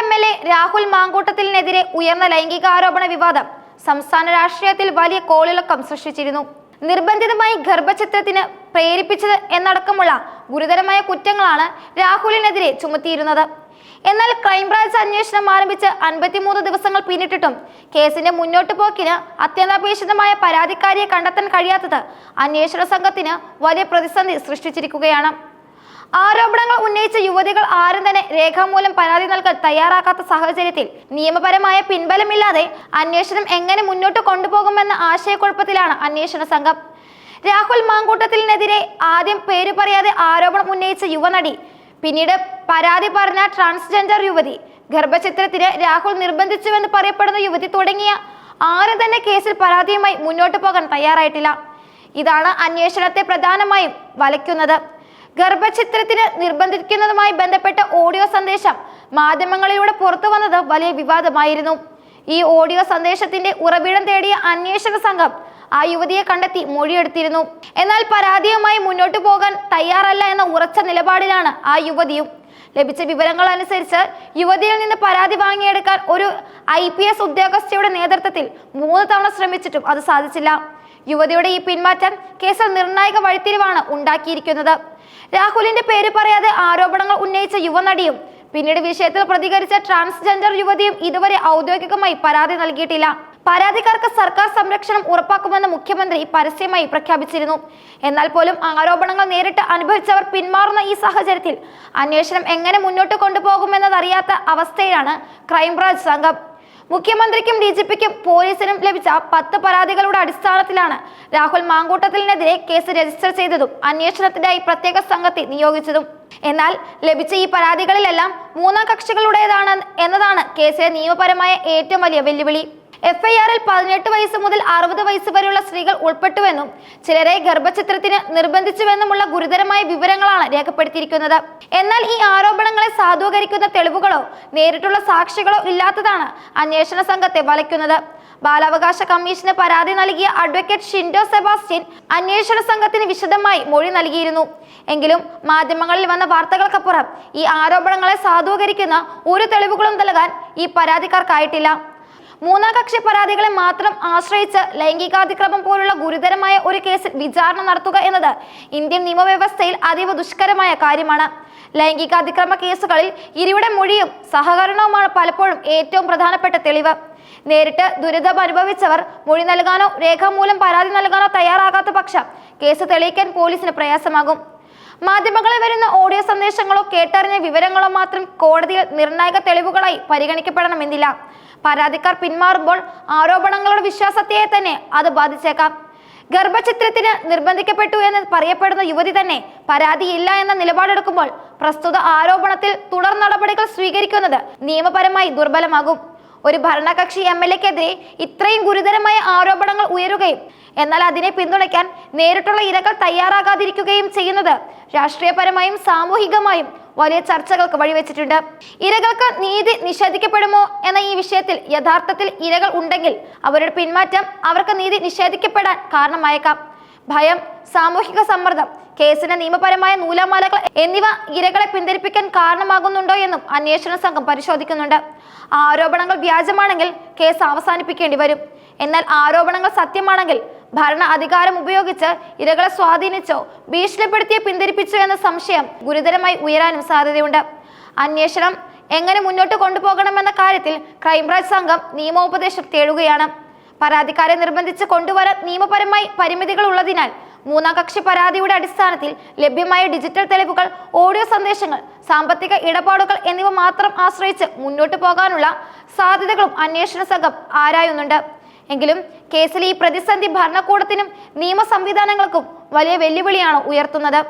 M L A Rahul മാങ്കൂട്ടത്തിനെതിരെ ഉയർന്ന ലൈംഗികാരോപണ വിവാദം സംസ്ഥാന രാഷ്ട്രീയത്തിൽ വലിയ കോളിളക്കം സൃഷ്ടിച്ചിരുന്നു. നിർബന്ധിതമായി ഗർഭചിത്രത്തിന് പ്രേരിപ്പിച്ചത് എന്നടക്കമുള്ള ഗുരുതരമായ കുറ്റങ്ങളാണ് രാഹുലിനെതിരെ ചുമത്തിയിരുന്നത്. എന്നാൽ ക്രൈംബ്രാഞ്ച് അന്വേഷണം ആരംഭിച്ച് അൻപത്തിമൂന്ന് ദിവസങ്ങൾ പിന്നിട്ടിട്ടും കേസിന്റെ മുന്നോട്ട് പോക്കിന് അത്യന്താപേക്ഷിതമായ പരാതിക്കാരിയെ കണ്ടെത്താൻ കഴിയാത്തത് അന്വേഷണ സംഘത്തിന് വലിയ പ്രതിസന്ധി സൃഷ്ടിച്ചിരിക്കുകയാണ്. ആരോപണങ്ങൾ ഉന്നയിച്ച യുവതികൾ ആരും തന്നെ രേഖാമൂലം പരാതി നൽകാൻ തയ്യാറാക്കാത്ത സാഹചര്യത്തിൽ നിയമപരമായ പിൻബലമില്ലാതെ അന്വേഷണം എങ്ങനെ മുന്നോട്ട് കൊണ്ടുപോകുമെന്ന ആശയക്കുഴപ്പത്തിലാണ് അന്വേഷണ സംഘം. രാഹുൽ മാങ്കൂട്ടത്തിനെതിരെ ആദ്യം പേര് പറയാതെ ആരോപണം ഉന്നയിച്ച യുവനടി പിന്നീട് പരാതി പറഞ്ഞ ട്രാൻസ്ജെൻഡർ യുവതി ഗർഭചിത്രത്തിന് രാഹുൽ നിർബന്ധിച്ചുവെന്ന് പറയപ്പെടുന്ന യുവതി തുടങ്ങിയ ആരും തന്നെ കേസിൽ പരാതിയുമായി മുന്നോട്ട് പോകാൻ തയ്യാറായിട്ടില്ല. ഇതാണ് അന്വേഷണത്തെ പ്രധാനമായും വലയ്ക്കുന്നത്. ഗർഭചിത്രത്തിന് നിർബന്ധിക്കുന്നതുമായി ബന്ധപ്പെട്ട ഓഡിയോ സന്ദേശം മാധ്യമങ്ങളിലൂടെ പുറത്തു വന്നത് വലിയ വിവാദമായിരുന്നു. ഈ ഓഡിയോ സന്ദേശത്തിന്റെ ഉറവിടം തേടിയ അന്വേഷക സംഘം ആ യുവതിയെ കണ്ടെത്തി മൊഴിയെടുത്തിരുന്നു. എന്നാൽ പരാതിയുമായി മുന്നോട്ടു പോകാൻ തയ്യാറല്ല എന്ന ഉറച്ച നിലപാടിലാണ് ആ യുവതിയും. ലഭിച്ച വിവരങ്ങൾ അനുസരിച്ച് യുവതിയിൽ നിന്ന് പരാതി വാങ്ങിയെടുക്കാൻ ഒരു ഐ ഉദ്യോഗസ്ഥയുടെ നേതൃത്വത്തിൽ മൂന്ന് തവണ ശ്രമിച്ചിട്ടും അത് സാധിച്ചില്ല. യുവതിയുടെ ഈ പിന്മാറ്റം കേസിൽ നിർണായക വഴിത്തിരിവാണ് ഉണ്ടാക്കിയിരിക്കുന്നത്. രാഹുലിന്റെ പേര് പറയാതെ ആരോപണങ്ങൾ ഉന്നയിച്ച യുവനടിയും പിന്നീട് വിഷയത്തിൽ പ്രതികരിച്ച ട്രാൻസ്ജെൻഡർ യുവതിയും ഇതുവരെ ഔദ്യോഗികമായി പരാതി നൽകിയിട്ടില്ല. പരാതിക്കാർക്ക് സർക്കാർ സംരക്ഷണം ഉറപ്പാക്കുമെന്ന് മുഖ്യമന്ത്രി പരസ്യമായി പ്രഖ്യാപിച്ചിരുന്നു. എന്നാൽ പോലും ആരോപണങ്ങൾ നേരിട്ട് അനുഭവിച്ചവർ പിന്മാറുന്ന ഈ സാഹചര്യത്തിൽ അന്വേഷണം എങ്ങനെ മുന്നോട്ട് കൊണ്ടുപോകുമെന്നതറിയാത്ത അവസ്ഥയിലാണ് ക്രൈംബ്രാഞ്ച് സംഘം. മുഖ്യമന്ത്രിക്കും ഡി ജി പിക്കും പോലീസിനും ലഭിച്ച പത്ത് പരാതികളുടെ അടിസ്ഥാനത്തിലാണ് രാഹുൽ മാങ്കൂട്ടത്തിനെതിരെ കേസ് രജിസ്റ്റർ ചെയ്തതും അന്വേഷണത്തിനായി പ്രത്യേക സംഘത്തെ നിയോഗിച്ചതും. എന്നാൽ ലഭിച്ച ഈ പരാതികളിലെല്ലാം മൂന്നാം കക്ഷികളുടേതാണ് എന്നതാണ് കേസിലെ നിയമപരമായ ഏറ്റവും വലിയ വെല്ലുവിളി. എഫ്ഐആറിൽ പതിനെട്ട് വയസ്സ് മുതൽ അറുപത് വയസ്സ് വരെയുള്ള സ്ത്രീകൾ ഉൾപ്പെട്ടുവെന്നും ചിലരെ ഗർഭചിത്രത്തിന് നിർബന്ധിച്ചുവെന്നുമുള്ള ഗുരുതരമായ വിവരങ്ങളാണ് രേഖപ്പെടുത്തിയിരിക്കുന്നത്. എന്നാൽ ഈ ആരോപണങ്ങളെ സാധൂകരിക്കുന്ന തെളിവുകളോ നേരിട്ടുള്ള സാക്ഷികളോ ഇല്ലാത്തതാണ് അന്വേഷണ സംഘത്തെ വലയ്ക്കുന്നത്. ബാലാവകാശ കമ്മീഷന് പരാതി നൽകിയ അഡ്വക്കേറ്റ് ഷിൻഡോ സെബാസ്റ്റ്യൻ അന്വേഷണ സംഘത്തിന് വിശദമായി മൊഴി നൽകിയിരുന്നു. എങ്കിലും മാധ്യമങ്ങളിൽ വന്ന വാർത്തകൾക്കപ്പുറം ഈ ആരോപണങ്ങളെ സാധൂകരിക്കുന്ന ഒരു തെളിവുകളും നൽകാൻ ഈ പരാതിക്കാർക്കായിട്ടില്ല. മൂന്നാം കക്ഷി പരാതികളെ മാത്രം ആശ്രയിച്ച് ലൈംഗികാതിക്രമം പോലുള്ള ഗുരുതരമായ ഒരു കേസിൽ വിചാരണ നടത്തുക എന്നത് ഇന്ത്യൻ നിയമവ്യവസ്ഥയിൽ അതീവ ദുഷ്കരമായ കാര്യമാണ്. ലൈംഗികാതിക്രമ കേസുകളിൽ ഇരുവിടെ മൊഴിയും സഹകരണവുമാണ് പലപ്പോഴും ഏറ്റവും പ്രധാനപ്പെട്ട തെളിവ്. നേരിട്ട് ദുരിതം അനുഭവിച്ചവർ മൊഴി നൽകാനോ രേഖാമൂലം പരാതി നൽകാനോ തയ്യാറാകാത്ത പക്ഷം കേസ് തെളിയിക്കാൻ പോലീസിന് പ്രയാസമാകും. മാധ്യമങ്ങളിൽ വരുന്ന ഓഡിയോ സന്ദേശങ്ങളോ കേട്ടറിഞ്ഞ വിവരങ്ങളോ മാത്രം കോടതിയിൽ നിർണായക തെളിവുകളായി പരിഗണിക്കപ്പെടണമെന്നില്ല. പരാതിക്കാർ പിന്മാറുമ്പോൾ ആരോപണങ്ങളുടെ വിശ്വാസത്തെ തന്നെ അത് ബാധിച്ചേക്കാം. ഗർഭചിത്രത്തിന് നിർബന്ധിക്കപ്പെട്ടു എന്ന് പറയപ്പെടുന്ന യുവതി തന്നെ പരാതിയില്ല എന്ന നിലപാടെടുക്കുമ്പോൾ പ്രസ്തുത ആരോപണത്തിൽ തുടർ നടപടികൾ സ്വീകരിക്കുന്നത് നിയമപരമായി ദുർബലമാകും. ഒരു ഭരണകക്ഷി എം എൽ എക്കെതിരെ ഇത്രയും ഗുരുതരമായ ആരോപണങ്ങൾ ഉയരുകയും എന്നാൽ അതിനെ പിന്തുണയ്ക്കാൻ നേരിട്ടുള്ള ഇരകൾ തയ്യാറാകാതിരിക്കുകയും ചെയ്യുന്നത് രാഷ്ട്രീയപരമായും സാമൂഹികമായും വലിയ ചർച്ചകൾക്ക് വഴിവെച്ചിട്ടുണ്ട്. ഇരകൾക്ക് നീതി നിഷേധിക്കപ്പെടുമോ എന്ന ഈ വിഷയത്തിൽ യഥാർത്ഥത്തിൽ ഇരകൾ ഉണ്ടെങ്കിൽ അവരുടെ പിന്മാറ്റം അവർക്ക് നീതി നിഷേധിക്കപ്പെടാൻ കാരണമായേക്കാം. ഭയം സാമൂഹിക സമ്മർദ്ദം കേസിന് നിയമപരമായ നൂലാമാലകൾ എന്നിവ ഇരകളെ പിന്തിരിപ്പിക്കാൻ കാരണമാകുന്നുണ്ടോ എന്നും അന്വേഷണ സംഘം പരിശോധിക്കുന്നുണ്ട്. ആരോപണങ്ങൾ വ്യാജമാണെങ്കിൽ കേസ് അവസാനിപ്പിക്കേണ്ടി വരും. എന്നാൽ ആരോപണങ്ങൾ സത്യമാണെങ്കിൽ ഭരണ അധികാരം ഉപയോഗിച്ച് ഇരകളെ സ്വാധീനിച്ചോ ഭീഷണിപ്പെടുത്തിയോ പിന്തിരിപ്പിച്ചോ എന്ന സംശയം ഗുരുതരമായി ഉയരാനും സാധ്യതയുണ്ട്. അന്വേഷണം എങ്ങനെ മുന്നോട്ട് കൊണ്ടുപോകണമെന്ന കാര്യത്തിൽ ക്രൈംബ്രാഞ്ച് സംഘം നിയമോപദേശം തേടുകയാണ്. പരാതിക്കാരെ നിർബന്ധിച്ച് കൊണ്ടുവരാൻ നിയമപരമായി പരിമിതികൾ ഉള്ളതിനാൽ മൂന്നാം കക്ഷി പരാതിയുടെ അടിസ്ഥാനത്തിൽ ലഭ്യമായ ഡിജിറ്റൽ തെളിവുകൾ ഓഡിയോ സന്ദേശങ്ങൾ സാമ്പത്തിക ഇടപാടുകൾ എന്നിവ മാത്രം ആശ്രയിച്ച് മുന്നോട്ട് പോകാനുള്ള സാധ്യതകളും അന്വേഷണ സംഘം ആരായുന്നുണ്ട്. എങ്കിലും കേസിൽ ഈ പ്രതിസന്ധി ഭരണകൂടത്തിനും നിയമ സംവിധാനങ്ങൾക്കും വലിയ വെല്ലുവിളിയാണ് ഉയർത്തുന്നത്.